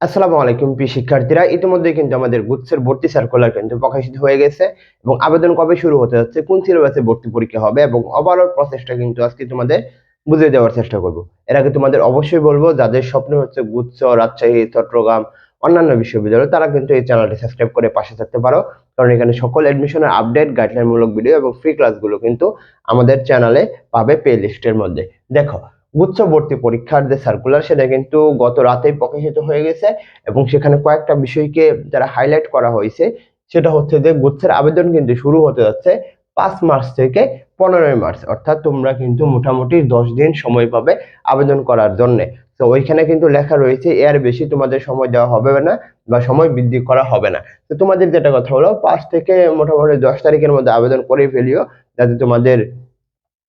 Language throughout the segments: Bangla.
আসসালামু আলাইকুম, প্রিয় শিক্ষার্থীরা। ইতিমধ্যে কিন্তু আমাদের গুচ্ছের ভর্তি সার্কুলার কিন্তু প্রকাশিত হয়ে গেছে এবং আবেদন কবে শুরু হতে যাচ্ছে, কোন সিলেবাসে ভর্তি পরীক্ষা হবে এবং ওভারঅল প্রসেসটা কিন্তু আজকে তোমাদের বুঝিয়ে দেওয়ার চেষ্টা করব। এর আগে তোমাদের অবশ্যই বলব, যাদের স্বপ্ন হচ্ছে গুচ্ছ রাজশাহী, চট্টগ্রাম, অন্যান্য বিশ্ববিদ্যালয়, তারা কিন্তু এই চ্যানেলটি সাবস্ক্রাইব করে পাশে থাকতে পারো। কারণ এখানে সকল এডমিশনের আপডেট গাইডলাইন মূলক ভিডিও এবং ফ্রি ক্লাসগুলো কিন্তু আমাদের চ্যানেলে পাবে প্লে লিস্টের মধ্যে। দেখো গুচ্ছ ভর্তি পরীক্ষার যে সার্কুলার সেটা কিন্তু গত রাতেই প্রকাশিত হয়ে গেছে এবং সেখানে কয়েকটা বিষয়কে যারা হাইলাইট করা হয়েছে, সেটা হচ্ছে যে গুচ্ছের আবেদন কিন্তু শুরু হতে যাচ্ছে পাঁচ মার্চ থেকে পনেরোই মার্চ, অর্থাৎ তোমরা কিন্তু মোটামুটি দশ দিন সময় পাবে আবেদন করার জন্যে। তো ওইখানে কিন্তু লেখা রয়েছে, এর বেশি তোমাদের সময় দেওয়া হবে না বা সময় বৃদ্ধি করা হবে না। তো তোমাদের যেটা কথা হলো, পাঁচ থেকে মোটামুটি দশ তারিখের মধ্যে আবেদন করে ফেলিও, যাতে তোমাদের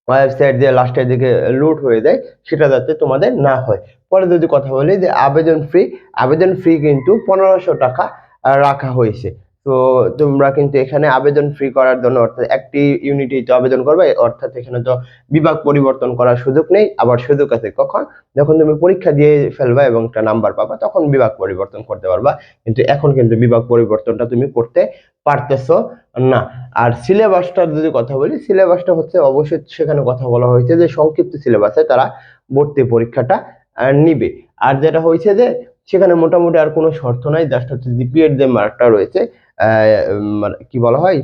ওয়েবসাইট দিয়ে লাস্টের দিকে লুট হয়ে যায়, সেটা যাতে তোমাদের না হয়। পরে যদি কথা বলি যে আবেদন ফ্রি আবেদন ফ্রি কিন্তু পনেরোশো টাকা রাখা হয়েছে। তো তোমরা কিন্তু এখানে আবেদন ফ্রি করার জন্য অর্থাৎ একটি ইউনিটে তো আবেদন করবে, অর্থাৎ এখানে তো বিভাগ পরিবর্তন করার সুযোগ নেই, আবার সুযোগ আছে কখন? যখন তুমি পরীক্ষা দিয়ে ফেলবা এবং একটা নাম্বার পাবা, তখন বিভাগ পরিবর্তন করতে পারবা। কিন্তু এখন কিন্তু বিভাগ পরিবর্তনটা তুমি করতে পারতেছো? না। আর সিলেবাসটার যদি কথা বলি সিলেবাসটা হচ্ছে অবশ্যই সেখানে কথা বলা হয়েছে যে সংক্ষিপ্ত সিলেবাসে তারা ভর্তি পরীক্ষাটা নিবে। আর যেটা হয়েছে যে সেখানে মোটামুটি আর কোনো শর্ত নাই জাস্ট হচ্ছে জিপিএর যে মার্কটা রয়েছে মানে কি বলা হয়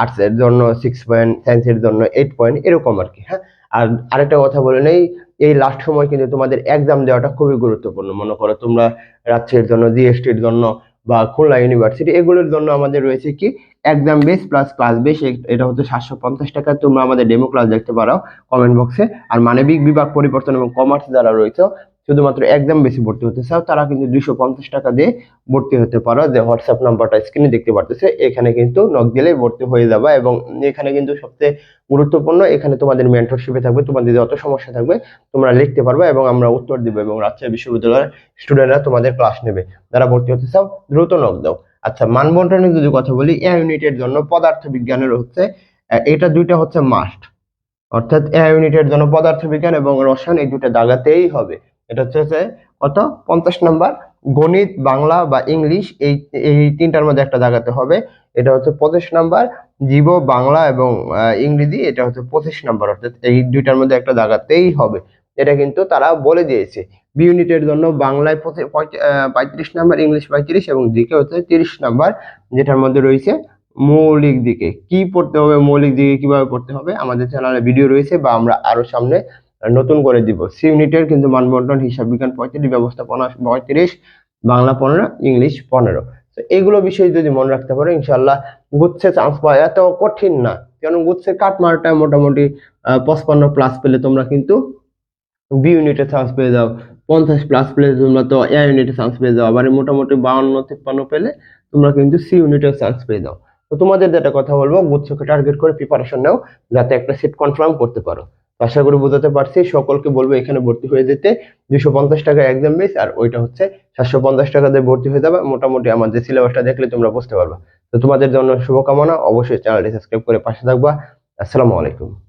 আর্টস এর জন্য সিক্স পয়েন্ট সায়েন্সের জন্য এইট পয়েন্ট এরকম আর কি হ্যাঁ? আর আরেকটা কথা বলে নেই, এই লাস্ট সময় কিন্তু তোমাদের এক্সাম দেওয়াটা খুবই গুরুত্বপূর্ণ। মনে করো তোমরা রাজশাহীর জন্য জিএসটির জন্য বা খুলনা ইউনিভার্সিটি এগুলোর জন্য আমাদের রয়েছে কি? Exam base plus class base এটা হচ্ছে সাতশো পঞ্চাশ টাকা। তোমরা আমাদের ডেমো ক্লাস দেখতে পারো কমেন্ট বক্সে আর মানবিক বিভাগ পরিবর্তন এবং কমার্স যারা রয়েছে শুধুমাত্র এক্সাম বেশি ভর্তি হতে চাও, তারা কিন্তু দুইশো পঞ্চাশ টাকা দিয়ে ভর্তি হতে পারো। যে হোয়াটসঅ্যাপ নাম্বারটা স্ক্রিনে দেখতে পারতেছে, এখানে কিন্তু নক দিলেই ভর্তি হয়ে যাবে এবং এখানে কিন্তু সবচেয়ে গুরুত্বপূর্ণ, এখানে তোমাদের মেন্টরশিপে থাকবে, তোমাদের যত সমস্যা থাকবে, তোমরা লিখতে পারবে এবং আমরা উত্তর দিব এবং রাজশাহী বিশ্ববিদ্যালয়ের স্টুডেন্টরা তোমাদের ক্লাস নেবে। যারা ভর্তি হতে চাও, দ্রুত নক দাও। আচ্ছা মানবন্টনের যদি কথা বলি এ ইউনিটের জন্য পদার্থ বিজ্ঞানের হচ্ছে এটা দুইটা হচ্ছে মাস্ট অর্থাৎ এ ইউনিটের জন্য পদার্থ বিজ্ঞান এবং রসায়ন এই দুটো দাগাতেই হবে। এটা হচ্ছে কত? পঞ্চাশ নাম্বার। গণিত, বাংলা বা ইংলিশ এই এই তিনটার মধ্যে একটা দাগাতে হবে। এটা হচ্ছে পঁচিশ নাম্বার। জীব, বাংলা এবং ইংরেজি, এটা হচ্ছে পঁচিশ নাম্বার। অর্থাৎ এই দুইটার মধ্যে একটা দাগাতেই হবে। এটা কিন্তু তারা বলে দিয়েছে। বি ইউনিটের জন্য বাংলায় পঁয়ত্রিশ নাম্বার, ইংলিশ পঁয়ত্রিশ এবং দিকে হচ্ছে তিরিশ নাম্বার, যেটার মধ্যে রয়েছে মৌলিক দিকে। কি পড়তে হবে? মৌলিক দিকে কীভাবে পড়তে হবে? আমাদের চ্যানেলে ভিডিও রয়েছে বা আমরা আরও সামনে নতুন করে দিব। সি ইউনিটের কিন্তু মানবন্টন হিসাব বিজ্ঞান পঁয়ত্রিশ ব্যবস্থাপনা পঁয়ত্রিশ, বাংলা পনেরো, ইংলিশ পনেরো। তো এগুলো বিষয় যদি মনে রাখতে পারো ইনশাল্লাহ গুচ্ছে চান্স পাওয়া এত কঠিন না। কারণ গুচ্ছে কাটমারটা মোটামুটি পঁচপান্ন প্লাস পেলে তোমরা কিন্তু বি ইউনিটে চান্স পেয়ে যাও। পঞ্চাশ প্লাস পেলে তোমরা তো এ ইউনিটে চান্স পেয়ে যাও। আবার মোটামুটি বাউন্ন, তিপ্পান্ন পেলে তোমরা কিন্তু সি ইউনিটে চান্স পেয়ে যাও। তো তোমাদের যেটা কথা বলব, গুচ্ছকে টার্গেট করে প্রিপারেশন নাও, যাতে একটা সিট কনফার্ম করতে পারো। আশা করি বোঝাতে পারছি। সকলকে বলব এখানে ভর্তি হয়ে যেতে। দুশো পঞ্চাশ টাকা একদম বেস আর ওইটা হচ্ছে সাতশো পঞ্চাশ টাকা দিয়ে ভর্তি হয়ে যাবে। মোটামুটি আমাদের সিলেবাসটা দেখলে তোমরা বুঝতে পারবা। তো তোমাদের জন্য শুভকামনা। অবশ্যই চ্যানেলটি সাবস্ক্রাইব করে পাশে থাকবা। আসসালামু আলাইকুম।